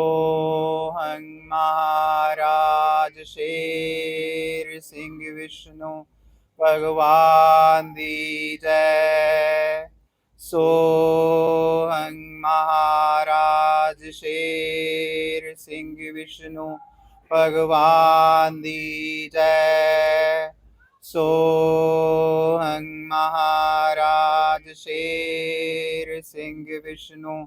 हं महाराज शेर सिंह विष्णु भगवादि सो हं महाराज शेर सिंह विष्णु भगवादि जय। सोहं महाराज शेर सिंह विष्णु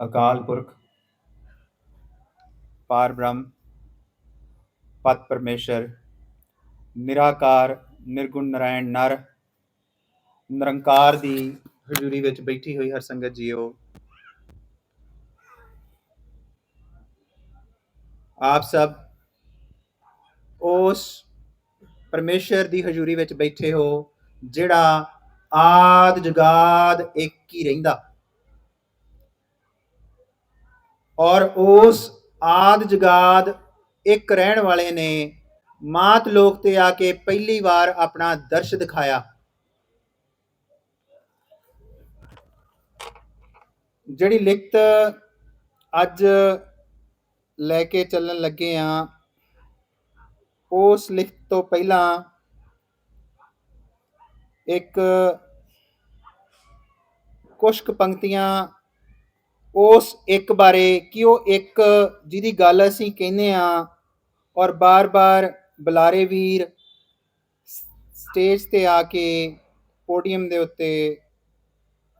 ਅਕਾਲ ਪੁਰਖ, ਪਾਰ ਬ੍ਰਹਮ, ਪਤ ਪਰਮੇਸ਼ਰ, ਨਿਰਾਕਾਰ, ਨਿਰਗੁਣ ਨਰਾਇਣ ਨਰ, ਨਿਰੰਕਾਰ ਦੀ ਹਜ਼ੂਰੀ ਵਿੱਚ ਬੈਠੀ ਹੋਈ ਹਰ ਸੰਗਤ ਜੀਓ। ਆਪ ਸਭ ਉਸ ਪਰਮੇਸ਼ਰ ਦੀ ਹਜ਼ੂਰੀ ਵਿੱਚ ਬੈਠੇ ਹੋ ਜਿਹੜਾ ਆਦ ਜਗਾਦ ਇੱਕ ਹੀ ਰਹਿੰਦਾ। ਔਰ ਉਸ ਆਦ ਜਗਾਦ ਇੱਕ ਰਹਿਣ ਵਾਲੇ ਨੇ ਮਾਤ ਲੋਕ ਤੇ ਆ ਕੇ ਪਹਿਲੀ ਵਾਰ ਆਪਣਾ ਦਰਸ਼ ਦਿਖਾਇਆ। ਜਿਹੜੀ ਲਿਖਤ ਅੱਜ ਲੈ ਕੇ ਚੱਲਣ ਲੱਗੇ ਆ, ਉਸ ਲਿਖਤ ਤੋਂ ਪਹਿਲਾਂ ਇੱਕ ਕੁਸ਼ਕ ਪੰਕਤੀਆਂ ਉਸ ਇੱਕ ਬਾਰੇ ਕਿ ਉਹ ਇੱਕ ਜਿਹਦੀ ਗੱਲ ਅਸੀਂ ਕਹਿੰਦੇ ਆ ਔਰ ਬਾਰ-ਬਾਰ ਬੁਲਾਰੇ ਵੀਰ ਸਟੇਜ ਤੇ ਆ ਕੇ ਪੋਡੀਅਮ ਦੇ ਉੱਤੇ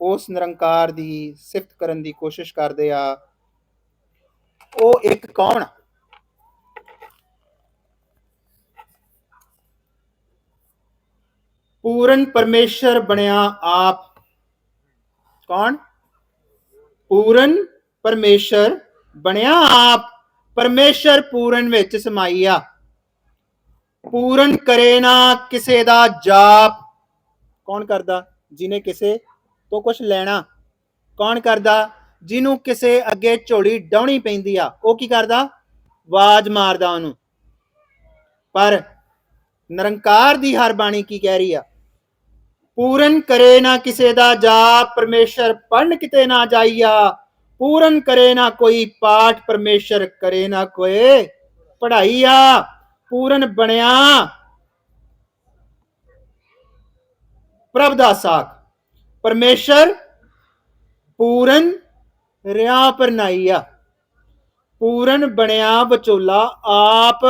ਉਸ ਨਿਰੰਕਾਰ ਦੀ ਸਿਫਤ ਕਰਨ ਦੀ ਕੋਸ਼ਿਸ਼ ਕਰਦੇ ਆ। ਉਹ ਇੱਕ ਕੌਣ? ਪੂਰਨ ਪਰਮੇਸ਼ਰ ਬਣਿਆ ਆਪ। ਕੌਣ? ਪੂਰਨ ਪਰਮੇਸ਼ਰ ਬਣਿਆ ਆਪ। ਪਰਮੇਸ਼ਰ ਪੂਰਨ ਵਿੱਚ ਸਮਾਈਆ ਪੂਰਨ ਕਰੇ ਨਾ ਕਿਸੇ ਦਾ ਜਾਪ। ਕੌਣ ਕਰਦਾ? ਜਿਨੇ ਕਿਸੇ ਤੋਂ ਕੁਝ ਲੈਣਾ। ਕੌਣ ਕਰਦਾ? ਜਿਹਨੂੰ ਕਿਸੇ ਅੱਗੇ ਝੋਲੀ ਡਾਉਣੀ ਪੈਂਦੀ ਆ। ਉਹ ਕੀ ਕਰਦਾ? ਆਵਾਜ਼ ਮਾਰਦਾ ਉਹਨੂੰ। ਪਰ ਨਿਰੰਕਾਰ ਦੀ ਹਰ ਬਾਣੀ ਕੀ ਕਹਿ ਰਹੀ ਆ? ਪੂਰਨ ਕਰੇ ਨਾ ਕਿਸੇ ਦਾ ਜਾਪ, ਪਰਮੇਸ਼ਰ ਪੜਨ ਕਿਤੇ ਨਾ ਜਾਈਆ। ਪੂਰਨ ਕਰੇ ਨਾ ਕੋਈ ਪਾਠ, ਪਰਮੇਸ਼ਰ ਕਰੇ ਨਾ ਕੋਏ ਪੜਾਈਆ ਪੂਰਨ ਬਣਿਆ। ਪ੍ਰਭ ਦਾ ਸਾਖ। ਪਰਮੇਸ਼ਰ ਪੂਰਨ ਰਿਆ ਪਰਨਾਈਆ। ਪੂਰਨ ਬਣਿਆ ਬਚੋਲਾ ਆਪ।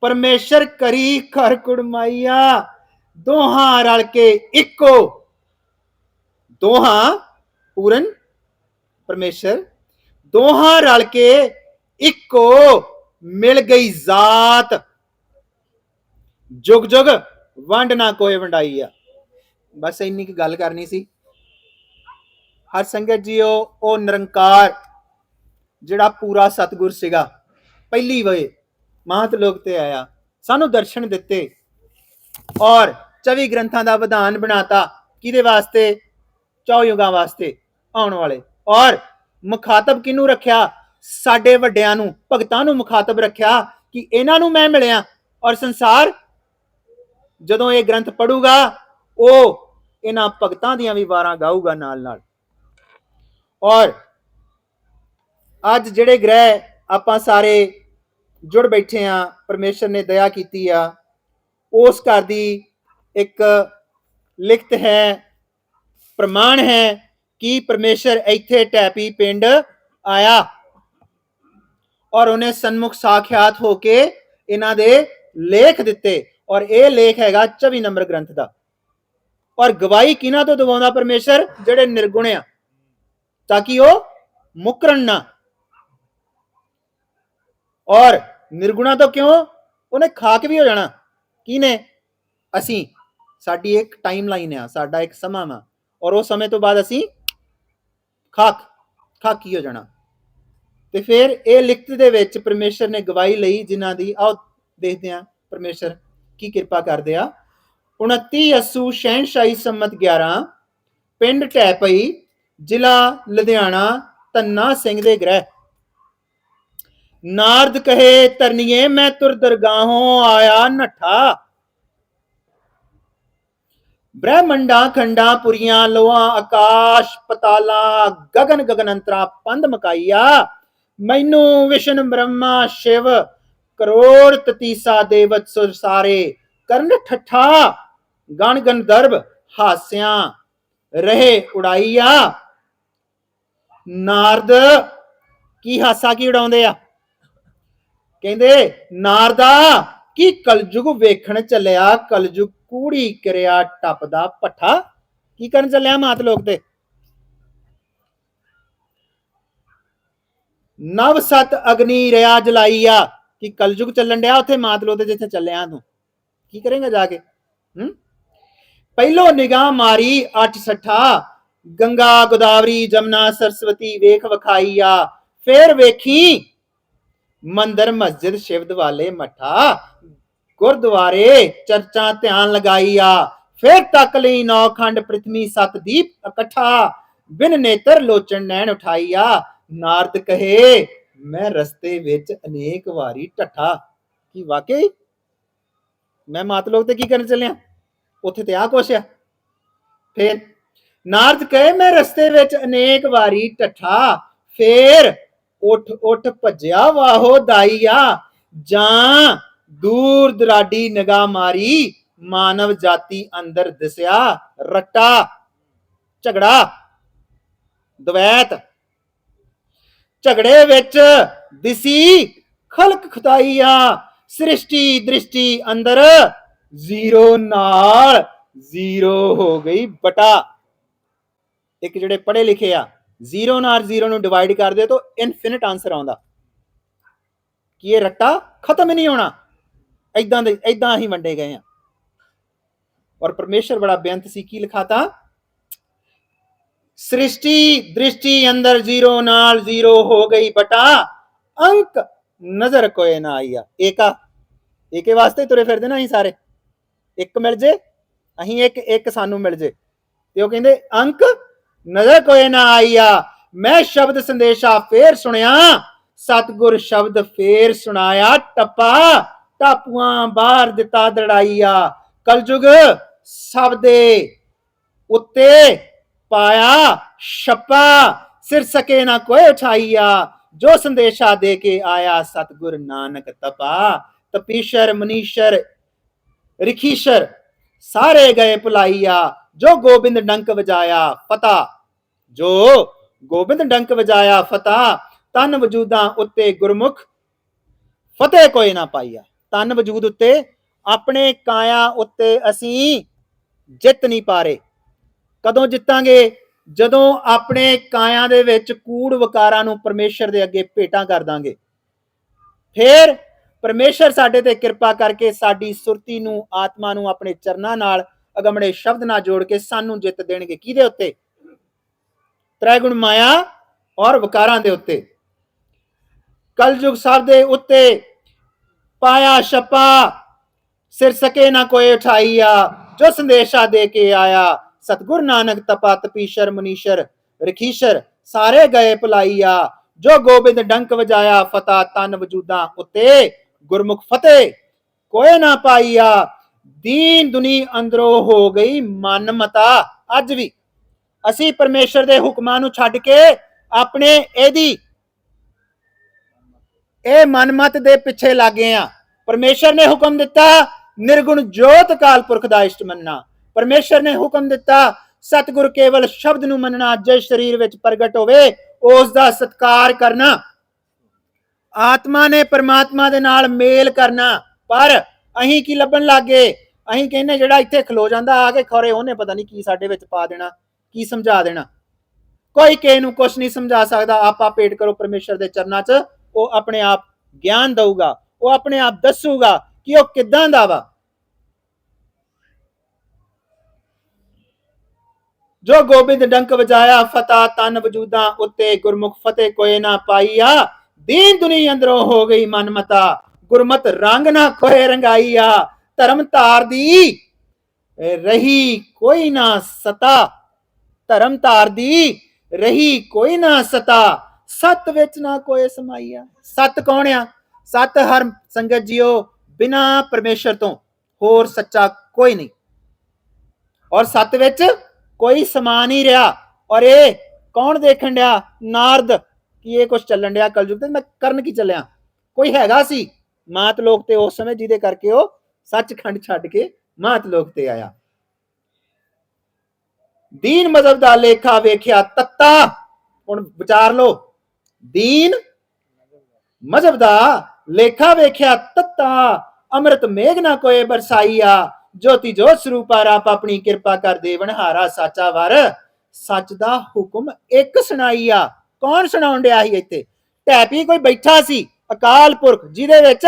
ਪਰਮੇਸ਼ਰ ਕਰੀ ਘਰ ਕੁੜਮਾਈਆ। ਦੋਹਾਂ ਰਲ ਕੇ ਇੱਕੋ। ਦੋਹਾਂ ਪੂਰਨ ਪਰਮੇਸ਼ਰ, ਦੋਹਾਂ ਰਲ ਕੇ ਇੱਕੋ ਮਿਲ ਗਈ ਜ਼ਾਤ। ਜੁਗ ਜੁਗ ਵੰਡ ਨਾ ਕੋਏ ਵੰਡਾਈ ਆ। ਬਸ ਇੰਨੀ ਕੀ ਗੱਲ ਕਰਨੀ ਸੀ। ਹਰ ਸੰਗਤ ਜੀਓ, ਉਹ ਨਿਰੰਕਾਰ, ਜਿਹੜਾ ਪੂਰਾ ਸਤਗੁਰ ਸੀਗਾ, ਪਹਿਲੀ ਵੇ ਮਹਤ ਲੋਕ ਤੇ ਆਇਆ। ਸਾਨੂੰ ਦਰਸ਼ਨ ਦਿੱਤੇ। ਔਰ 24 ਗ੍ਰੰਥਾਂ ਦਾ ਵਿਧਾਨ ਬਣਾਤਾ ਕਿਹਦੇ ਵਾਸਤੇ? ਚੌ ਯੁਗਾਂ ਵਾਸਤੇ ਆਉਣ ਵਾਲੇ। ਔਰ ਮੁਖਾਤਬ ਕਿਹਨੂੰ ਰੱਖਿਆ? ਸਾਡੇ ਵੱਡਿਆਂ ਨੂੰ, ਭਗਤਾਂ ਨੂੰ ਮੁਖਾਤਬ ਰੱਖਿਆ ਕਿ ਇਹਨਾਂ ਨੂੰ ਮੈਂ ਮਿਲਿਆ। ਔਰ ਸੰਸਾਰ ਜਦੋਂ ਇਹ ਗ੍ਰੰਥ ਪੜੂਗਾ ਉਹ ਇਹਨਾਂ ਭਗਤਾਂ ਦੀਆਂ ਵੀ ਵਾਰਾਂ ਗਾਊਗਾ ਨਾਲ ਨਾਲ ਔਰ ਅੱਜ ਜਿਹੜੇ ਗ੍ਰਹਿ ਆਪਾਂ ਸਾਰੇ ਜੁੜ ਬੈਠੇ ਆ, ਪਰਮੇਸ਼ਰ ਨੇ ਦਇਆ ਕੀਤੀ ਆ ਉਸ ਘਰ ਦੀ ਇੱਕ ਲਿਖਤ ਹੈ, ਪ੍ਰਮਾਣ ਹੈ ਕਿ ਪਰਮੇਸ਼ਰ ਇੱਥੇ ਟੈਪੀ ਪਿੰਡ ਆਇਆ ਔਰ ਉਹਨੇ ਸਨਮੁਖ ਸਾਖਿਆਤ ਹੋ ਕੇ ਇਹਨਾਂ ਦੇ ਲੇਖ ਦਿੱਤੇ ਔਰ ਇਹ ਲੇਖ ਹੈਗਾ 24 ਨੰਬਰ ਗ੍ਰੰਥ ਦਾ। ਔਰ ਗਵਾਹੀ ਕਿਹਨਾਂ ਤੋਂ ਦਵਾਉਂਦਾ ਪਰਮੇਸ਼ਰ? ਜਿਹੜੇ ਨਿਰਗੁਣ ਆ, ਤਾਂ ਕਿ ਉਹ ਮੁਕਰਨ ਨਾ। ਔਰ ਨਿਰਗੁਣਾ ਤੋਂ ਕਿਉਂ? ਉਹਨੇ ਖਾਕ ਵੀ ਹੋ ਜਾਣਾ। ਕਿਨੇ ਅਸੀਂ। ਸਾਡੀ ਇੱਕ ਟਾਈਮ ਲਾਈਨ ਆ, ਸਾਡਾ ਇੱਕ ਸਮਾਂ ਵਾ। ਔਰ ਉਹ ਸਮੇਂ ਤੋਂ ਬਾਅਦ ਅਸੀਂ ਖਾਕ, ਖਾਕੀ ਹੋ ਜਾਣਾ। ਤੇ ਫਿਰ ਇਹ ਲਿਖਤ ਦੇ ਵਿੱਚ ਪਰਮੇਸ਼ਰ ਨੇ ਗਵਾਹੀ ਲਈ, ਜਿਨ੍ਹਾਂ ਦੀ, ਆਓ ਦੇਖਦੇ ਹਾਂ ਪਰਮੇਸ਼ਰ ਕੀ ਕਿਰਪਾ ਕਰਦੇ ਆ। 29 ਅਸੂ ਸ਼ਹਿਨशाही ਸੰਮਤ 11 ਪਿੰਡ ਟੈਪਈ ਜ਼ਿਲ੍ਹਾ ਲੁਧਿਆਣਾ ਤੰਨਾ ਸਿੰਘ ਦੇ ਗ੍ਰਹਿ। ਨਾਰਦ ਕਹੇ ਤਰਨੀਏ ਮੈਂ ਤੁਰ ਦਰਗਾਹੋਂ ਆਇਆ ਨਠਾ। ਬ੍ਰਹਮੰਡਾ, ਖੰਡਾ ਪੁਰੀਆਂ ਲੋਆ ਆਕਾਸ਼ ਪਤਾਲਾ ਗगन ਗगन ਅੰਤਰਾ ਪੰਦ ਮਕਾਈਆ ਮੈਨੂੰ ਵਿਸ਼ਨ ਬ੍ਰਹਮਾ ਸ਼ਿਵ, ਕਰੋੜ ਤਤੀਸਾ ਦੇਵਤ ਸੁਰ ਸਾਰੇ ਕਰਨ ਠੱਠਾ। ਗਣ ਗੰਧਰਵ ਹਾਸਿਆਂ ਰਹੇ ਉਡਾਈਆ। ਨਾਰਦ, ਕੀ ਹਾਸਾ ਕੀ ਉਡਾਉਂਦੇ ਆ? ਕਹਿੰਦੇ, ਨਾਰਦਾ, ਕੀ ਕਲਯੁਗ ਵੇਖਣ ਚੱਲਿਆ? ਕਲਯੁਗ ਕੂੜੀ ਕਰਿਆ ਟੱਪਦਾ ਪੱਠਾ ਕੀ ਕਰਨ ਚੱਲਿਆ ਮਾਤ ਲੋਕ ਤੇ? ਨਵ ਸਤ ਅਗਨੀ ਰਿਆ ਜਲਾਈਆ। ਕਿ ਕਲਯੁਗ ਚੱਲਣ ਡਿਆ ਉੱਥੇ ਮਾਤ ਲੋਕ ਤੇ ਜਿੱਥੇ ਚੱਲਿਆ ਤੂੰ? ਕੀ ਕਰੇਗਾ ਜਾ ਕੇ? ਹੂੰ? ਪਹਿਲੋ ਨਿਗਾਹ ਮਾਰੀ ਅੱਠ ਸੱਠਾ। ਗੰਗਾ ਗੋਦਾਵਰੀ, ਜਮਨਾ, ਸਰਸਵਤੀ ਵੇਖ ਵਖਾਈਆ ਫੇਰ ਵੇਖੀ ਮੰਦਰ, ਮਸਜਿਦ ਸ਼ਿਵਦ ਵਾਲੇ ਮਠਾ। ਗੁਰਦੁਆਰੇ ਚਰਚਾ ਧਿਆਨ ਲਗਾਈਆ ਫੇਰ ਤੱਕ ਲਈ ਨੌ ਖੰਡ ਪ੍ਰithvi ਸਤ ਦੀਪ ਇਕੱਠਾ। ਬਿਨ ਨੇਤਰ ਲੋਚਨ ਨੈਣ ਉਠਾਈਆ ਨਾਰਦ ਕਹੇ, ਮੈਂ ਰਸਤੇ ਵਿੱਚ ਅਨੇਕ ਵਾਰੀ ਟੱਠਾ। ਕੀ ਵਾਕਈ? ਮੈਂ ਮਾਤਲੋਕ ਤੇ ਕੀ ਕਰਨ ਚੱਲਿਆ? ਉੱਥੇ ਤੇ ਆ ਕੁਛ ਆ। ਫੇਰ ਨਾਰਦ ਕਹੇ, ਮੈਂ ਰਸਤੇ ਵਿੱਚ ਅਨੇਕ ਵਾਰੀ ਟੱਠਾ। ਫੇਰ ਉੱਠ ਉੱਠ ਭੱਜਿਆ, ਵਾਹੋ ਦਾਈਆ, ਜਾਂ ਦੂਰ ਦਰਾਡੀ ਨਿਗਾਹ ਮਾਰੀ, ਮਾਨਵ ਜਾਤੀ ਅੰਦਰ ਦਿਸਿਆ, ਰੱਟਾ, ਝਗੜਾ, ਦਵੈਤ। ਝਗੜੇ ਵਿੱਚ ਦਿਸੀ ਖਲਕ ਖੁਦਾਈਆ, ਸ੍ਰਿਸ਼ਟੀ ਦ੍ਰਿਸ਼ਟੀ ਅੰਦਰ, ਜ਼ੀਰੋ ਨਾਲ ਜ਼ੀਰੋ ਹੋ ਗਈ ਬਟਾ। ਇੱਕ ਜਿਹੜੇ ਪੜ੍ਹੇ ਲਿਖੇ ਆ ਜ਼ੀਰੋ ਨਾਲ ਜ਼ੀਰੋ ਨੂੰ ਡਿਵਾਈਡ ਕਰਦੇ ਤਾਂ ਇਨਫਿਨਿਟ ਆਨਸਰ ਆਉਂਦਾ। ਕਿ ਇਹ ਰੱਟਾ ਖਤਮ ਨਹੀਂ ਹੋਣਾ? ਐਦਾਂ ਦੇ ਐਦਾਂ ਹੀ ਵੰਡੇ ਗਏ ਆ ਔਰ ਪਰਮੇਸ਼ਰ ਬੜਾ ਬੇਅੰਤ ਸੀ, ਕੀ ਲਿਖਾਤਾ? ਸ੍ਰਿਸ਼ਟੀ ਦ੍ਰਿਸ਼ਟੀ ਅੰਦਰ ਜ਼ੀਰੋ ਨਾਲ ਜ਼ੀਰੋ ਹੋ ਗਈ ਬਟਾ, ਅੰਕ ਨਜ਼ਰ ਕੋਈ ਨਾ ਆਇਆ। ਏਕਾ ਏਕੇ ਵਾਸਤੇ ਤੁਰੇ ਫਿਰਦੇ ਨਾ ਅਸੀਂ ਸਾਰੇ? ਇੱਕ ਮਿਲ ਜੇ, ਅਸੀਂ ਇੱਕ ਇੱਕ ਸਾਨੂੰ ਮਿਲ ਜੇ। ਤੇ ਉਹ ਕਹਿੰਦੇ, ਅੰਕ ਨਜ਼ਰ ਕੋਏ ਨਾ ਆਈਆ ਮੈਂ ਸ਼ਬਦ ਸੰਦੇਸ਼ਾ ਫੇਰ ਸੁਣਿਆ। ਸਤਗੁਰ ਸ਼ਬਦ ਫੇਰ ਸੁਣਾਇਆ। ਟੱਪਾ, ਟਾਪੂਆਂ ਬਾਹਰ ਦਿੱਤਾ ਦੜਾਈਆ ਕਲਯੁਗ ਸਭ ਦੇ ਉੱਤੇ ਪਾਇਆ ਛੱਪਾ। ਸਿਰ ਸਕੇ ਨਾ ਕੋਈ ਉਠਾਈਆ। ਜੋ ਸੰਦੇਸ਼ਾ ਦੇ ਕੇ ਆਇਆ ਸਤਗੁਰ ਨਾਨਕ ਤਪਾ। ਤਪੀਸ਼ਰ, ਮਨੀਸ਼ਰ, ਰਿਖੀਸ਼ਰ ਸਾਰੇ ਗਏ ਭੁਲਾਈਆ। ਜੋ ਗੋਬਿੰਦ ਡੰਕ ਵਜਾਇਆ ਫਤਾ ਜੋ ਗੋਬਿੰਦ ਡੰਕ ਵਜਾਇਆ ਫਤਾ ਤਨ ਵਜੂਦਾਂ ਉੱਤੇ ਗੁਰਮੁਖ ਫਤਿਹ ਕੋਈ ਨਾ ਪਾਈਆ। ਤਨ ਵਜੂਦ ਉੱਤੇ ਆਪਣੇ ਕਾਇਆ ਉੱਤੇ ਅਸੀਂ ਜਿੱਤ ਨਹੀਂ ਪਾਰੇ। ਕਦੋਂ ਜਿੱਤਾਂਗੇ? ਜਦੋਂ ਆਪਣੇ ਕਾਇਆ ਦੇ ਵਿੱਚ ਕੂੜ ਵਕਾਰਾਂ ਨੂੰ ਪਰਮੇਸ਼ਰ ਦੇ ਅੱਗੇ ਭੇਟਾਂ ਕਰ ਦਾਂਗੇ। ਫਿਰ ਪਰਮੇਸ਼ਰ ਸਾਡੇ ਤੇ ਕਿਰਪਾ ਕਰਕੇ ਸਾਡੀ ਸੁਰਤੀ ਨੂੰ, ਆਤਮਾ ਨੂੰ ਆਪਣੇ ਚਰਨਾਂ ਨਾਲ ਅਗਮੜੇ ਸ਼ਬਦ ਨਾਲ ਜੋੜ ਕੇ ਸਾਨੂੰ ਜਿੱਤ ਦੇਣਗੇ। ਕਿਹਦੇ ਉੱਤੇ? ਤ੍ਰੈਗੁਣ ਮਾਇਆ ਔਰ ਵਕਾਰਾਂ ਦੇ ਉੱਤੇ। ਕਲਯੁਗ ਸਭ ਦੇ ਉੱਤੇ ਪਾਇਆ ਛਪਾ, ਸਿਰ ਸਕੇ ਨਾ ਕੋਈ ਉਠਾਈਆ, ਜੋ ਸੰਦੇਸ਼ਾ ਦੇ ਕੇ ਆਇਆ, ਸਤਗੁਰ ਨਾਨਕ ਤਪਾ ਤਪੀਸ਼ਰ, ਮਨੀਸ਼ਰ, ਰਖੀਸ਼ਰ, ਸਾਰੇ ਗਏ ਭੁਲਾਈਆ, ਜੋ ਗੋਬਿੰਦ ਡੰਕ ਵਜਾਇਆ ਫਤਾ ਤਨ ਵਜੂਦਾਂ ਉੱਤੇ, ਗੁਰਮੁਖ ਫਤਿਹ ਕੋਏ ਨਾ ਪਾਈਆ ਦੀਨ ਦੁਨੀ ਅੰਦਰੋਂ ਹੋ ਗਈ ਮਨ ਮਤਾ ਅੱਜ ਵੀ ਅਸੀਂ ਪਰਮੇਸ਼ਰ ਦੇ ਹੁਕਮਾਂ ਨੂੰ ਛੱਡ ਕੇ ਆਪਣੇ ਇਹਦੀ ਇਹ ਮਨਮਤ ਦੇ ਪਿੱਛੇ ਲੱਗੇ ਆ। ਪਰਮੇਸ਼ਰ ਨੇ ਹੁਕਮ ਦਿੱਤਾ, ਨਿਰਗੁਣ ਜੋਤ ਕਾਲ ਪੁਰਖ ਦਾ ਇਸ਼ਟ ਮੰਨਣਾ। ਪਰਮੇਸ਼ਰ ਨੇ ਹੁਕਮ ਦਿੱਤਾ, ਸਤਿਗੁਰ ਕੇਵਲ ਸ਼ਬਦ ਨੂੰ ਮੰਨਣਾ, ਜੇ ਸਰੀਰ ਵਿੱਚ ਪ੍ਰਗਟ ਹੋਵੇ, ਉਸ ਦਾ ਸਤਕਾਰ ਕਰਨਾ। ਆਤਮਾ ਨੇ ਪਰਮਾਤਮਾ ਦੇ ਨਾਲ ਮੇਲ ਕਰਨਾ, ਪਰ ਅਸੀਂ ਕੀ ਲੱਭਣ ਲੱਗੇ ਅਸੀਂ ਕਹਿੰਨੇ ਜਿਹੜਾ ਇੱਥੇ ਖਲੋ ਜਾਂਦਾ ਆ ਕੇ ਖੋਰੇ ਉਹਨੇ ਪਤਾ ਨਹੀਂ ਕੀ ਸਾਡੇ ਵਿੱਚ ਪਾ ਦੇਣਾ ਕੀ ਸਮਝਾ ਦੇਣਾ ਕੋਈ ਕਿਸੇ ਨੂੰ ਕੁਝ ਨਹੀਂ ਸਮਝਾ ਸਕਦਾ ਆਪਾ ਪੇਟ ਕਰੋ ਪਰਮੇਸ਼ਰ ਦੇ ਚਰਨਾਂ 'ਚ ਉਹ ਆਪਣੇ ਆਪ ਗਿਆਨ ਦਊਗਾ ਉਹ ਆਪਣੇ ਆਪ ਦੱਸੂਗਾ ਕਿ ਉਹ ਕਿੱਦਾਂ ਦਾ ਵਾ ਜੋ ਗੋਬਿੰਦ ਡੰਕ ਵਜਾਇਆ ਫਤਾ ਤਨ ਵਜੂਦਾਂ ਉੱਤੇ ਗੁਰਮੁਖ ਫਤਿਹ ਕੋਏ ਨਾ ਪਾਈਆ ਦੀਨ ਦੁਨੀ ਅੰਦਰੋਂ ਹੋ ਗਈ ਮਨਮਤਾ ਗੁਰਮਤ ਰੰਗ ਨਾ ਖੋਏ ਰੰਗਾਈਆ, ਧਰਮ ਧਾਰ ਦੀ ਰਹੀ ਕੋਈ ਨਾ ਸਤਾ। ਧਰਮ ਧਾਰ ਦੀ ਰਹੀ ਕੋਈ ਨਾ ਸਤਾ। ਸਤ ਵਿੱਚ ਨਾ ਕੋਈ ਸਮਾਈਆ। ਸਤ ਕੌਣ ਆ? ਸਤ ਹਰ ਸੰਗਤ ਜੀਓ ਬਿਨਾ ਪਰਮੇਸ਼ਰ ਤੋਂ, ਹੋਰ ਸੱਚਾ ਕੋਈ ਨਹੀਂ। ਔਰ ਸਤ ਵਿੱਚ ਕੋਈ ਸਮਾ ਨਹੀਂ ਰਿਹਾ। ਔਰ ਇਹ ਕੌਣ ਦੇਖਣ ਡਿਆ? ਨਾਰਦ। ਕਿ ਇਹ ਕੁਝ ਚੱਲਣ ਡਿਆ? ਕਲਯੁਗ ਤੇ ਮੈਂ ਕਰਨ ਕੀ ਚੱਲਿਆ? ਕੋਈ ਹੈਗਾ ਸੀ? ਮਾਤ ਲੋਕ ਤੇ ਉਸ ਸਮੇਂ ਜਿਹਦੇ ਕਰਕੇ ਉਹ ਸੱਚਖੰਡ ਛੱਡ ਕੇ ਮਾਤ ਲੋਕ ਤੇ ਆਇਆ। ਦੀਨ ਮਜ਼ਹਬ ਦਾ ਲੇਖਾ ਵੇਖਿਆ ਤੱਤਾ। ਹੁਣ ਵਿਚਾਰ ਲਓ। ਦੀਨ ਮਜ਼ਹਬ ਦਾ ਲੇਖਾ ਵੇਖਿਆ ਤੱਤਾ। ਅੰਮ੍ਰਿਤ ਮੇਘ ਨਾ ਕੋਏ ਬਰਸਾਈਆ। ਜੋਤੀ ਜੋਤ ਸਰੂਪਾ ਰਾਪ ਆਪਣੀ ਕਿਰਪਾ ਕਰ ਦੇਵਨ ਹਾਰਾ ਸਾਚਾ ਵਰ। ਸੱਚ ਦਾ ਹੁਕਮ ਇੱਕ ਸੁਣਾਈਆ। ਕੌਣ ਸੁਣਾਉਣ ਡਿਆ ਸੀ ਇੱਥੇ? ਟੈਪੀ ਕੋਈ ਬੈਠਾ ਸੀ? ਅਕਾਲ ਪੁਰਖ, ਜਿਹਦੇ ਵਿੱਚ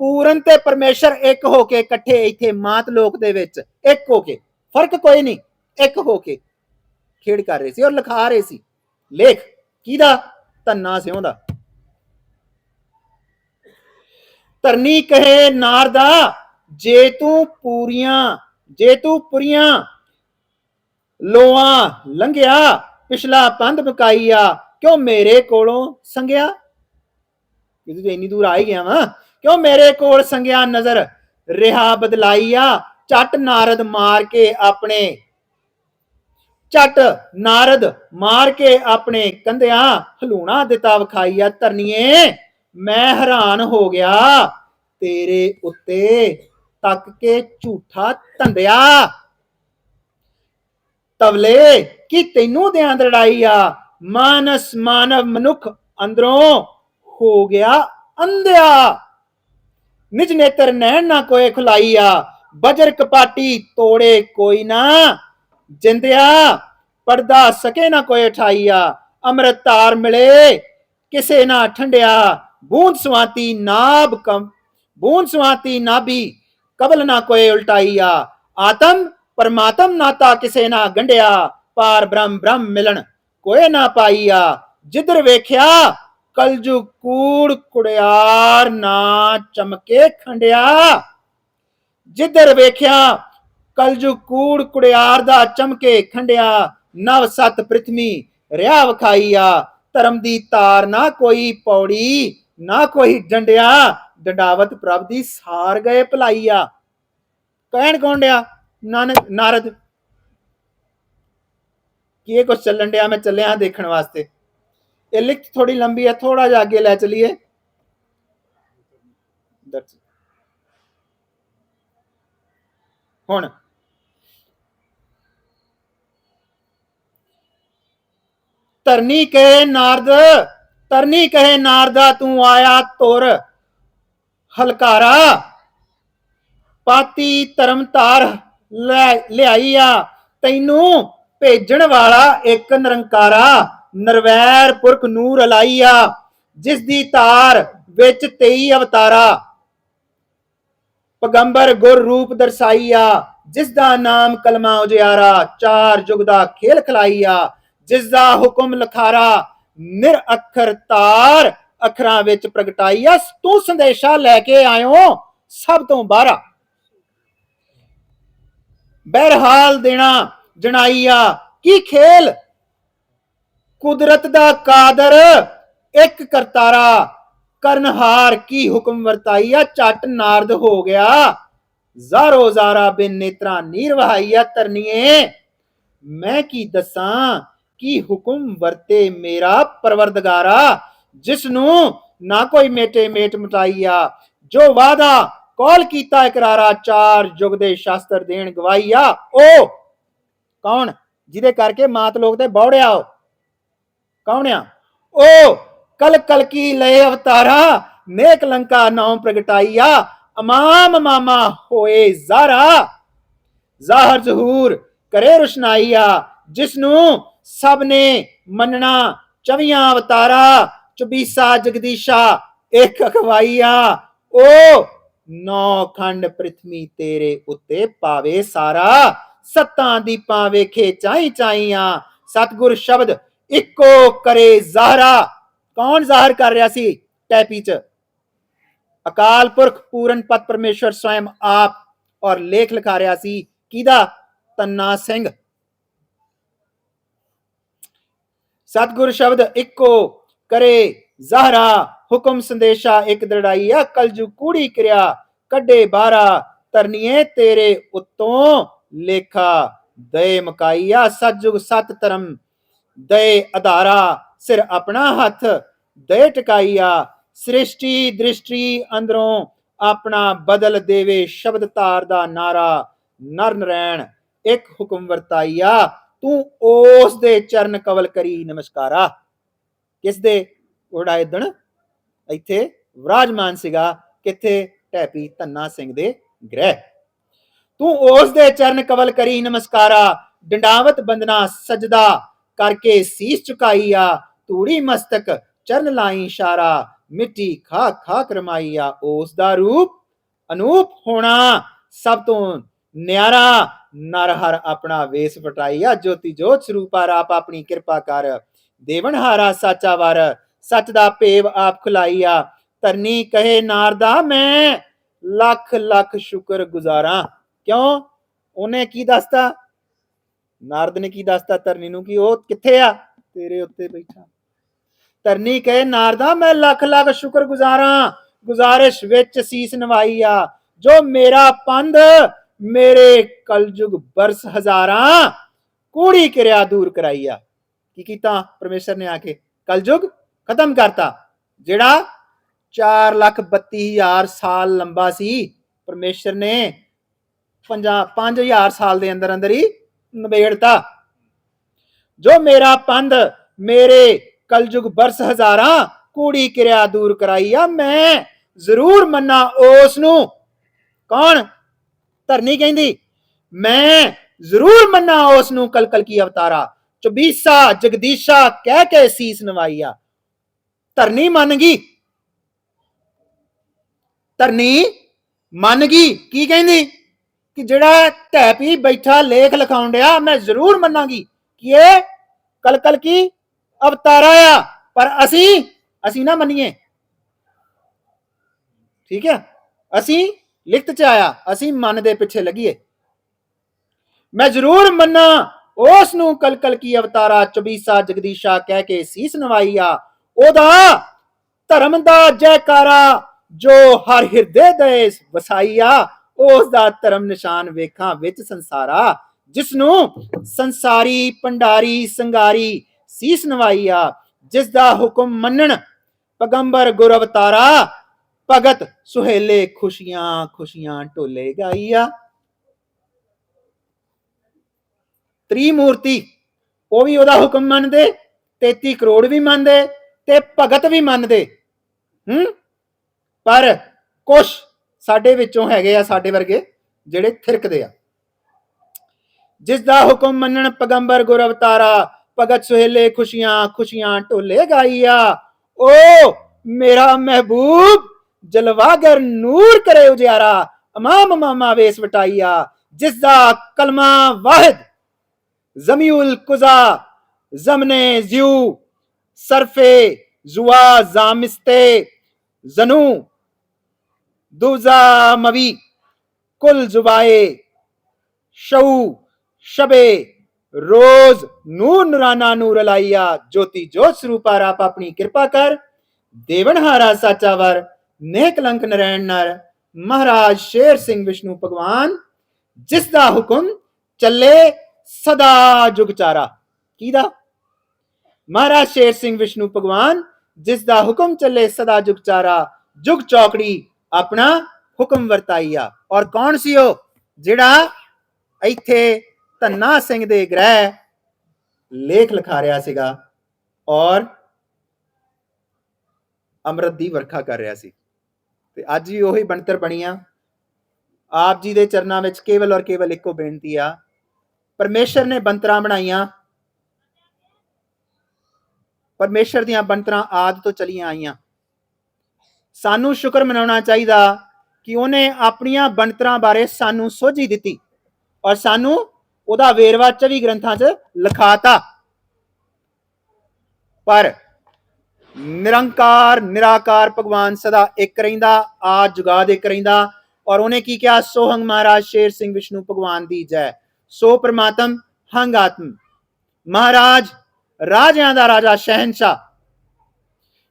ਪੂਰਨ ਤੇ ਪਰਮੇਸ਼ਰ ਇੱਕ ਹੋ ਕੇ ਇਕੱਠੇ ਇੱਥੇ ਮਾਤ ਲੋਕ ਦੇ ਵਿੱਚ ਇੱਕ ਹੋ ਕੇ। ਫ਼ਰਕ ਕੋਈ ਨਹੀਂ, ਇੱਕ ਹੋ ਕੇ। ਖੇਡ ਕਰ ਰਹੇ ਸੀ ਔਰ ਲਿਖਾ ਰਹੇ ਸੀ। ਲੇਖ, ਕਿਹਦਾ? ਧੰਨਾ ਸਿਉਂ ਦਾ। ਧਰਨੀ ਕਹੇ ਨਾਰਦਾ ਜੇ ਤੂੰ ਪੂਰੀਆਂ, ਜੇ ਤੂੰ ਪੁਰੀਆਂ ਲੋਆਂ ਲੰਘਿਆ, ਪਿਛਲਾ ਪੰਧ ਮੁਕਾਈਆ ਕਿਉਂ ਮੇਰੇ ਕੋਲੋਂ ਸੰਗਿਆ ਇਹ ਤੂੰ ਇੰਨੀ ਦੂਰ ਆ ਹੀ ਗਿਆ ਵਾ। ਕਿਉਂ ਮੇਰੇ ਕੋਲ ਸੰਗਿਆ ਨਜ਼ਰ? ਰਿਹਾ ਬਦਲਾਈਆ ਚੱਟ ਨਾਰਦ ਮਾਰ ਕੇ ਆਪਣੇ। ਚੱਟ ਨਾਰਦ ਮਾਰ ਕੇ ਆਪਣੇ ਕੰਧਿਆਂ ਹਲੂਣਾ ਦਿੱਤਾ ਵਿਖਾਈਆ, ਧਰਨੀਏ, ਮੈਂ ਹੈਰਾਨ ਹੋ ਗਿਆ। ਤੇਰੇ ਉੱਤੇ ਤੱਕ ਕੇ ਝੂਠਾ ਧੰਦਿਆ। ਤਵਲੇ, ਕੀ ਤੈਨੂੰ ਦੇ ਲੜਾਈ ਆ? ਮਾਨਸ ਮਾਨਵ ਮਨੁੱਖ ਅੰਦਰੋਂ ਹੋ ਗਿਆ ਅੰਧਿਆ ਨਿਜ ਨੇਤਰ ਨੈਣ ਨਾ ਕੋਏ ਖੁਲਾਈਆ ਬਜਰ ਕਪਾਟੀ ਤੋੜੇ ਕੋਈ ਨਾ ਜਿੰਦਿਆ ਪਰਦਾ ਸਕੇ ਨਾ ਕੋਈ ਉਠਾਈਆ ਅੰਮ੍ਰਿਤ ਧਾਰ ਮਿਲੇ ਕਿਸੇ ਨਾ ਠੰਡਿਆ ਬੂੰਦ ਸਵਾਤੀ ਨਾਭ ਕਮ ਬੂੰਦ ਸਵਾਤੀ ਨਾਭੀ ਕਬਲ ਨਾ ਕੋਈ ਉਲਟਾਈਆ ਆਤਮ ਪਰਮਾਤਮ ਨਾਤਾ ਕਿਸੇ ਨਾ ਗੰਢਿਆ ਪਾਰ ਬ੍ਰਹਮ ਬ੍ਰਹਮ ਮਿਲਣ ਕੋਈ ਨਾ ਪਾਈਆ ਜਿੱਧਰ ਵੇਖਿਆ ਕਲਜੂ ਕੂੜ ਕੁੜਿਆਰ ਨਾ ਚਮਕੇ ਖੰਡਿਆ। ਜਿੱਧਰ ਵੇਖਿਆ ਕਲਜੂ ਕੂੜ ਕੁੜਿਆਰ ਦਾ ਚਮਕੇ ਖੰਡਿਆ। ਨਵ ਸਤ ਪ੍ਰਿਥਵੀ ਰਿਆ ਵਖਾਈਆ ਧਰਮ ਦੀ ਤਾਰ ਨਾ ਕੋਈ ਪੌੜੀ, ਨਾ ਕੋਈ ਡੰਡਿਆ। ਡੰਡਾਵਤ ਪ੍ਰਭ ਦੀ ਸਾਰ ਗਏ ਭਲਾਈਆ ਕਹਿਣ ਕੌਣ ਡਿਆ? ਨਾਨਕ, ਨਾਰਦ। ਕੀ ਇਹ ਕੁਛ ਚੱਲਣ ਡਿਆ? ਮੈਂ ਚੱਲਿਆ ਦੇਖਣ ਵਾਸਤੇ। ਇਹ ਲਿਖਤ ਥੋੜੀ ਲੰਬੀ ਹੈ ਥੋੜਾ ਜਿਹਾ ਅੱਗੇ ਲੈ ਚਲੀਏ। ਹੁਣ। ਤਰਨੀ ਕਹੇ ਨਾਰਦ ਤਰਨੀ ਕਹੇ ਨਾਰਦਾ, ਤੂੰ ਆਇਆ ਤੁਰ। ਹਲਕਾਰਾ, ਪਾਤੀ ਧਰਮ ਧਾਰ ਲੈ, ਲਿਆਈ ਆ। ਤੈਨੂੰ ਭੇਜਣ ਵਾਲਾ ਇੱਕ ਨਿਰੰਕਾਰਾ। ਨਰਵੈਰ ਪੁਰਖ ਨੂਰ ਅਲਾਈਆ ਜਿਸ ਦੀ ਤਾਰ ਵਿੱਚ 23 ਅਵਤਾਰਾ। ਪਗੰਬਰ ਗੁਰ ਰੂਪ ਦਰਸਾਈਆ ਜਿਸ ਦਾ ਨਾਮ ਕਲਮਾ ਉਜਿਆਰਾ, ਚਾਰ ਜੁਗ ਦਾ ਖੇਲ ਖਲਾਈਆ ਜਿਸ ਦਾ ਹੁਕਮ ਲਖਾਰਾ, ਨਿਰ ਅੱਖਰ ਤਾਰ ਅੱਖਰਾਂ ਵਿੱਚ ਪ੍ਰਗਟਾਈਆ, ਤੂੰ ਸੰਦੇਸ਼ਾ ਲੈ ਕੇ ਆਇਓ ਸਭ ਤੋਂ ਬਾਹਰਾ। ਬਹਿਰਹਾਲ ਦੇਣਾ ਜਣਾਈਆ, ਕੀ ਖੇਲ ਕੁਦਰਤ ਦਾ ਕਾਦਰ, ਇੱਕ ਕਰਤਾਰਾ। ਕਰਨਹਾਰ ਕੀ ਹੁਕਮ ਵਰਤਾਈਆ ਝਟ ਨਾਰਦ ਹੋ ਗਿਆ। ਜ਼ਾਰੋ ਜ਼ਾਰਾ ਬਿਨ ਨੇਤਰਾ ਨੀਰ ਤਰਨੀਏ ਮੈਂ ਕੀ ਦੱਸਾਂ? ਕੀ ਹੁਕਮ ਵਰਤੇ ਮੇਰਾ ਪਰਵਰਦਗਾਰਾ? ਜਿਸ ਨੂੰ ਨਾ ਕੋਈ ਮੇਟੇ ਮੇਟ ਮਟਾਈਆ ਜੋ ਵਾਦਾ ਕੌਲ ਕੀਤਾ ਇਕਰਾਰਾ, ਚਾਰ ਯੁਗ ਦੇ ਸ਼ਾਸਤਰ ਦੇਣ ਗਵਾਈਆ ਉਹ ਕੌਣ? ਜਿਹਦੇ ਕਰਕੇ ਮਾਤ ਲੋਕ ਤੇ ਬੌੜਿਆ ਉਹ ਕੌਣ ਆ? ਉਹ ਕਲ ਕਲ ਕੀ ਲਏ ਅਵਤਾਰਾ, ਨੇਕ ਲੰਕਾ ਨਾਮ ਪ੍ਰਗਟਾਈਆ, ਅਮਾਮ ਮਾਮਾ ਹੋਏ ਜ਼ਾਰਾ। ਜ਼ਾਹਰ ਜ਼ਹੂਰ ਕਰੇ ਰੁਸ਼ਨਾਈਆ ਜਿਸ ਨੂੰ ਸਭ ਨੇ ਮੰਨਣਾ। ਚਵੀਆਂ ਅਵਤਾਰਾ, ਚੁਬੀਸਾ ਜਗਦੀਸ਼ਾ, ਇੱਕ ਅਖਵਾਈਆ। ਉਹ ਨੌ ਖੰਡ ਪ੍ਰਿਥਵੀ ਤੇਰੇ ਉੱਤੇ ਪਾਵੇ ਸਾਰਾ। ਸੱਤਾਂ ਦੀਪਾਂ ਵੇਖੇ ਚਾਈ ਚਾਈਆਂ, ਸਤਗੁਰ ਸ਼ਬਦ ਇੱਕੋ ਕਰੇ ਜ਼ਾਹਰਾ। ਕੌਣ ਜ਼ਾਹਰ ਕਰ ਰਿਹਾ ਸੀ? ਟੈਪੀ ਚ। ਅਕਾਲ ਪੁਰਖ ਪੂਰਨ ਪਤ ਪਰਮੇਸ਼ਵਰ ਸਵੈਮ ਆਪ ਔਰ ਲੇਖ ਲਿਖਾ ਰਿਹਾ ਸੀ। ਕਿਹਦਾ? ਤੰਨਾ ਸਿੰਘ। ਸਤਿਗੁਰ ਸ਼ਬਦ ਇੱਕੋ ਕਰੇ ਜ਼ਹਰਾ। ਹੁਕਮ ਸੰਦੇਸ਼ਾ ਇੱਕ ਦੜਾਈਆ ਕਲਜੂ ਕੂੜੀ ਕਿਰਿਆ, ਕੱਢੇ ਬਾਰਾ ਤਰਨੀਏ ਤੇਰੇ ਉਤੋਂ ਲੇਖਾ, ਦਏ ਮਕਾਈਆ ਸਤਜੁਗ ਸਤ ਧਰਮ ਦਏ ਆਧਾਰਾ ਸਿਰ ਆਪਣਾ ਹੱਥ, ਦਏ ਟਿਕਾਈਆ, ਸ੍ਰਿਸ਼ਟੀ ਦ੍ਰਿਸ਼ਟੀ ਅੰਦਰੋਂ ਆਪਣਾ ਬਦਲ ਦੇਵੇ ਸ਼ਬਦ ਧਾਰ ਦਾ ਨਾਰਾ ਨਰ ਨਰੈਣ ਇੱਕ ਹੁਕਮ ਵਰਤਾਈਆ, ਤੂੰ ਉਸ ਦੇ ਚਰਨ ਕਵਲ ਕਰੀ, ਨਮਸਕਾਰਾ। ਕਿਸ ਦੇ ਉਹੜਾ ਇਦਣ, ਇੱਥੇ ਵਿਰਾਜਮਾਨ ਸੀਗਾ, ਕਿੱਥੇ? ਟੈਪੀ ਧੰਨਾ ਸਿੰਘ ਦੇ ਗ੍ਰਹਿ। ਤੂੰ ਉਸ ਦੇ ਚਰਨ ਕਵਲ ਕਰੀ, ਨਮਸਕਾਰਾ, ਡੰਡਾਵਤ ਬੰਦਨਾ ਸਜਦਾ ਕਰਕੇ ਸੀਸ ਝੁਕਾਈਆ ਤੂੜੀ ਮਸਤਕ ਚਰਨ ਲਾਈ ਇਸ਼ਾਰਾ, ਮਿੱਟੀ ਖਾ ਖਾ ਕਰਮਾਈਆ ਉਸ ਦਾ ਰੂਪ ਅਨੂਪ ਹੋਣਾ ਸਭ ਤੋਂ ਨਿਆਰਾ। ਨਰ ਹਰ ਆਪਣਾ ਵੇਸ ਵਟਾਈਆ ਜੋਤੀ ਜੋਤ ਸਰੂਪਾ ਆਪ ਆਪਣੀ ਕਿਰਪਾ ਕਰ। ਦੇਵਨ ਹਾਰਾ ਸਾਚਾ ਵਰ, ਸੱਚ ਦਾ ਭੇਵ ਆਪ ਖੁਲਾਈਆ ਧਰਨੀ ਕਹੇ ਨਾਰਦਾ ਮੈਂ ਲੱਖ ਲੱਖ ਸ਼ੁਕਰ ਗੁਜ਼ਾਰਾਂ। ਕਿਉਂ? ਉਹਨੇ ਕੀ ਦੱਸਤਾ? ਨਾਰਦ ਨੇ ਕੀ ਦੱਸਤਾ? ਧਰਨੀ ਨੂੰ ਕਿ ਉਹ ਕਿੱਥੇ ਆ? ਤੇਰੇ ਉੱਤੇ ਬੈਠਾ। ਧਰਨੀ ਕਹੇ, ਨਾਰਦਾ, ਮੈਂ ਲੱਖ ਲੱਖ ਸ਼ੁਕਰ ਗੁਜ਼ਾਰਾਂ ਗੁਜ਼ਾਰਿਸ਼ ਵਿੱਚ ਸੀਸ ਨਵਾਈ ਆ। ਜੋ ਮੇਰਾ ਪੰਧ, ਮੇਰੇ ਕਲਯੁਗ ਬਰਸ ਹਜ਼ਾਰਾਂ, ਕੂੜੀ ਕਿਰਿਆ ਦੂਰ ਕਰਾਈ ਆ। ਕੀ ਕੀਤਾ? ਪਰਮੇਸ਼ਰ ਨੇ ਆ ਕੇ ਕਲਯੁਗ ਖਤਮ ਕਰਤਾ, ਜਿਹੜਾ 4 ਲੱਖ 32 ਹਜ਼ਾਰ ਸਾਲ ਲੰਬਾ ਸੀ। ਪਰਮੇਸ਼ਰ ਨੇ 50 5000 ਸਾਲ ਦੇ ਅੰਦਰ ਅੰਦਰ ਹੀ ਨਿਬੇੜਤਾ। ਜੋ ਮੇਰਾ ਪੰਧ ਮੇਰੇ ਕਲਯੁਗ ਬਰਸ ਹਜ਼ਾਰਾਂ ਕੂੜੀ ਕਿਰਿਆ ਦੂਰ ਕਰਾਈ ਆ, ਮੈਂ ਜ਼ਰੂਰ ਮੰਨਾ ਉਸ ਨੂੰ ਕੌਣ? ਧਰਨੀ ਕਹਿੰਦੀ, ਮੈਂ ਜ਼ਰੂਰ ਮੰਨਾ ਉਸ ਨੂੰ ਕਲਕਲ ਕੀ ਅਵਤਾਰਾ। ਚਬੀਸਾ ਜਗਦੀਸ਼ਾ ਕਹਿ ਕੇ ਸੀਸ ਨਵਾਈਆ ਧਰਨੀ ਮੰਨ ਗਈ। ਧਰਨੀ ਮੰਨ ਗਈ, ਕੀ ਕਹਿੰਦੀ? ਕਿ ਜਿਹੜਾ ਟੈਪੀ ਬੈਠਾ ਲੇਖ ਲਿਖਾਉਣ ਡਿਆ, ਮੈਂ ਜ਼ਰੂਰ ਮੰਨਾਂਗੀ ਕਿ ਇਹ ਕਲਕਲ ਕੀ ਅਵਤਾਰਾ ਆ। ਪਰ ਅਸੀਂ ਅਸੀਂ ਨਾ ਮੰਨੀਏ। ਠੀਕ ਹੈ ਅਸੀਂ ਲਿਖਤ ਚ ਆਇਆ, ਅਸੀਂ ਮਨ ਦੇ ਪਿੱਛੇ ਲੱਗੀਏ। ਮੈਂ ਜ਼ਰੂਰ ਮੰਨਾ ਉਸ ਨੂੰ ਕਲਕਲ ਕੀ ਅਵਤਾਰਾ, ਚਬੀਸਾ ਜਗਦੀਸ਼ਾ ਕਹਿ ਕੇ ਸੀਸ ਆ। ਉਹਦਾ ਧਰਮ ਦਾ ਜੈਕਾਰਾ ਜੋ ਹਰ ਹਿਰਦੇ ਦੇ ਵਸਾਈ ਆ। ਉਸ ਦਾ ਧਰਮ ਨਿਸ਼ਾਨ ਵੇਖਾਂ ਵਿੱਚ ਸੰਸਾਰਾ ਜਿਸ ਨੂੰ ਸੰਸਾਰੀ ਪੰਡਾਰੀ ਸੰਗਾਰੀ, ਸੀਸ ਨਵਾਈਆ ਜਿਸ ਦਾ ਹੁਕਮ ਮੰਨਣ, ਪਗੰਬਰ ਗੁਰ ਅਵਤਾਰਾ, ਭਗਤ ਸੁਹੇਲੇ ਖੁਸ਼ੀਆਂ ਖੁਸ਼ੀਆਂ ਢੋਲੇ ਗਾਈਆ ਤ੍ਰਿਮੂਰਤੀ, ਉਹ ਵੀ ਉਹਦਾ ਹੁਕਮ ਮੰਨਦੇ 33 ਕਰੋੜ ਵੀ ਮੰਨਦੇ ਤੇ ਭਗਤ ਵੀ ਮੰਨਦੇ, ਹੂੰ? ਪਰ ਕੁਛ ਸਾਡੇ ਵਿੱਚੋਂ ਹੈਗੇ ਆ ਸਾਡੇ ਵਰਗੇ ਜਿਹੜੇ ਥਿਰਕਦੇ ਆ। ਜਿਸ ਦਾ ਹੁਕਮ ਮੰਨਣ ਪਗੰਬਰ ਗੁਰ ਅਵਤਾਰਾ, ਭਗਤ ਸੁਹੇਲੇ ਖੁਸ਼ੀਆਂ ਖੁਸ਼ੀਆਂ ਢੋਲੇ ਗਾਈਆ ਓ ਮੇਰਾ ਮਹਿਬੂਬ ਜਲਵਾਗਰ ਨੂਰ ਕਰੇ ਉਜਿਆਰਾ, ਅਮਾਮ ਮਾਮਾ ਵੇਸ ਵਟਾਈਆ ਜਿਸ ਦਾ ਕਲਮਾ ਵਾਹਿਦ ਜ਼ਮੀਉਲ ਕੁਜ਼ਾ, ਜ਼ਮਨੇ ਜ਼ਿਉ ਸਰਫੇ ਜ਼ੁਆ ਜ਼ਾਮਿਸਤੇ ਜ਼ਨੂ ਦੁਜ਼ਾ ਮਵੀ ਕੁਲ ਜ਼ੁਬਾਏ ਸ਼ਉ ਸ਼ਬੇ ਰੋਜ਼ ਨੂਰ ਨੁਰਾਨਾ ਨੂਰ ਲਾਈਆ ਜੋਤੀ ਜੋਤ ਸਰੂਪਾ ਰਾਪ ਆਪਣੀ ਕਿਰਪਾ ਕਰ ਦੇਵਨ ਹਾਰਾ ਸਾਚਾ ਨਰੈਣ ਨਰ ਮਹਾਰਾਜ ਸ਼ੇਰ ਸਿੰਘ ਵਿਸ਼ਨੂੰ ਭਗਵਾਨ ਜਿਸ ਦਾ ਹੁਕਮ ਚੱਲੇ ਸਦਾ ਜੁਗ ਚਾਰਾ ਕਿਹਦਾ ਮਹਾਰਾਜ ਸ਼ੇਰ ਸਿੰਘ ਵਿਸ਼ਨੂੰ ਭਗਵਾਨ ਜਿਸ ਦਾ ਹੁਕਮ ਚੱਲੇ ਸਦਾ ਜੁਗ ਚਾਰਾ ਜੁਗ ਚੌਕੜੀ ਆਪਣਾ ਹੁਕਮ ਵਰਤਾਈਆ ਔਰ ਕੌਣ ਸੀ ਉਹ? ਜਿਹੜਾ ਇੱਥੇ ਧੰਨਾ ਸਿੰਘ ਦੇ ਗ੍ਰਹਿ ਲੇਖ ਲਿਖਾ ਰਿਹਾ ਸੀਗਾ ਔਰ ਅੰਮ੍ਰਿਤ ਦੀ ਵਰਖਾ ਕਰ ਰਿਹਾ ਸੀ। ਤੇ ਅੱਜ ਵੀ ਉਹੀ ਬਣਤਰ ਬਣੀਆਂ ਆਪ ਜੀ ਦੇ ਚਰਨਾਂ ਵਿੱਚ ਕੇਵਲ ਔਰ ਕੇਵਲ ਇੱਕੋ ਬੇਨਤੀ ਆ। ਪਰਮੇਸ਼ਰ ਨੇ ਬੰਤਰਾਂ ਬਣਾਈਆਂ। ਪਰਮੇਸ਼ਰ ਦੀਆਂ ਬੰਤਰਾਂ ਆਦ ਤੋਂ ਚਲੀਆਂ ਆਈਆਂ। ਸਾਨੂੰ ਸ਼ੁਕਰ ਮਨਾਉਣਾ ਚਾਹੀਦਾ ਕਿ ਉਹਨੇ ਆਪਣੀਆਂ ਬਣਤਰਾਂ ਬਾਰੇ ਸਾਨੂੰ ਸੋਝੀ ਦਿੱਤੀ ਔਰ ਸਾਨੂੰ ਉਹਦਾ ਵੇਰਵਾ 24 ਗ੍ਰੰਥਾਂ 'ਚ ਲਿਖਾਤਾ। ਪਰ ਨਿਰੰਕਾਰ, ਨਿਰਾਕਾਰ ਭਗਵਾਨ ਸਦਾ ਇੱਕ ਰਹਿੰਦਾ ਆ ਜੁਗਾਦ ਇੱਕ ਰਹਿੰਦਾ ਔਰ ਉਹਨੇ ਕੀ ਕਿਹਾ? ਸੋਹੰਗ ਮਹਾਰਾਜ ਸ਼ੇਰ ਸਿੰਘ ਵਿਸ਼ਨੂੰ ਭਗਵਾਨ ਦੀ ਜੈ। ਸੋ ਪ੍ਰਮਾਤਮ ਹੰਗ ਆਤਮ। ਮਹਾਰਾਜ ਰਾਜਿਆਂ ਦਾ ਰਾਜਾ ਸ਼ਹਿਨशाह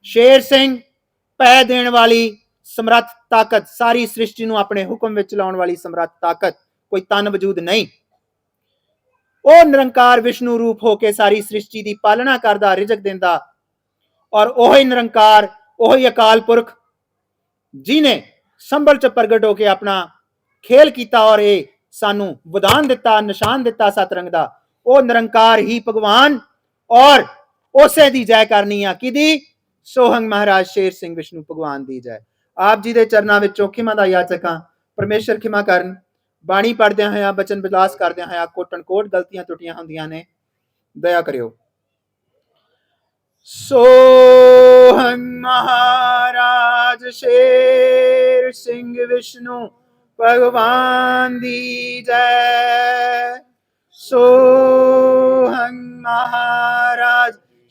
ਸ਼ੇਰ ਸਿੰਘ ਪੈ ਦੇਣ ਵਾਲੀ ਸਮਰੱਥ ਤਾਕਤ, ਸਾਰੀ ਸ੍ਰਿਸ਼ਟੀ ਨੂੰ ਆਪਣੇ ਹੁਕਮ ਵਿੱਚ ਲਾਉਣ ਵਾਲੀ ਸਮਰੱਥ ਤਾਕਤ ਕੋਈ ਤਨ ਵਜੂਦ ਨਹੀਂ। ਉਹ ਨਿਰੰਕਾਰ ਵਿਸ਼ਨੂੰ ਰੂਪ ਹੋ ਕੇ ਸਾਰੀ ਸ੍ਰਿਸ਼ਟੀ ਦੀ ਪਾਲਣਾ ਕਰਦਾ, ਰਿਜਕ ਦਿੰਦਾ ਔਰ ਉਹੀ ਨਿਰੰਕਾਰ, ਉਹੀ ਅਕਾਲ ਪੁਰਖ ਜਿਨੇ ਸੰਭਲ ਚ ਪ੍ਰਗਟ ਹੋ ਕੇ ਆਪਣਾ ਖੇਲ ਕੀਤਾ ਔਰ ਇਹ ਸਾਨੂੰ ਵਿਧਾਨ ਦਿੱਤਾ, ਨਿਸ਼ਾਨ ਦਿੱਤਾ ਸਤਰੰਗ ਦਾ, ਉਹ ਨਿਰੰਕਾਰ ਹੀ ਭਗਵਾਨ ਔਰ ਉਸੇ ਦੀ ਜੈ ਕਰਨੀ ਆ। ਕਿਦੀ ਸੋਹੰਗ ਮਹਾਰਾਜ ਸ਼ੇਰ ਸਿੰਘ ਵਿਸ਼ਨੂੰ ਭਗਵਾਨ ਦੀ ਜੈ। ਆਪ ਜੀ ਦੇ ਚਰਨਾਂ ਵਿੱਚੋਂ ਖਿਮਾ ਦਾ ਯਾਚਕਾਂ ਪਰਮੇਸ਼ਰ ਖਿਮਾ ਕਰਨ। ਬਾਣੀ ਪੜਦਿਆਂ ਹੋਇਆ, ਬਚਨ ਬਿਲਾਸ ਕਰਦਿਆਂ ਹੋਇਆ ਕੋਟਨ ਕੋਟ ਗਲਤੀਆਂ ਟੁੱਟੀਆਂ ਹੁੰਦੀਆਂ ਨੇ। ਦਇਆ ਕਰਿਓ। ਸੋਹੰ ਮਹਾਰਾਜ ਸ਼ੇਰ ਸਿੰਘ ਵਿਸ਼ਨੂੰ ਭਗਵਾਨ ਦੀ ਜੈ। ਸੋਹੰ ਮਹਾਰਾਜ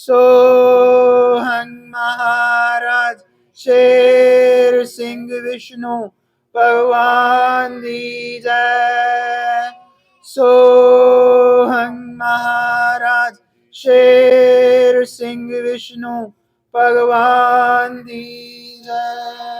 ਸੋਹੰ ਮਹਾਰਾਜ ਸ਼ੇਰ ਸਿੰਘ ਵਿਸ਼ਨੂੰ ਭਗਵਾਨ ਦੀ ਜੈ ਸੋਹੰ ਮਹਾਰਾਜ ਸ਼ੇਰ ਸਿੰਘ ਵਿਸ਼ਨੂੰ ਭਗਵਾਨ ਦੀ ਜੈ ਬਸ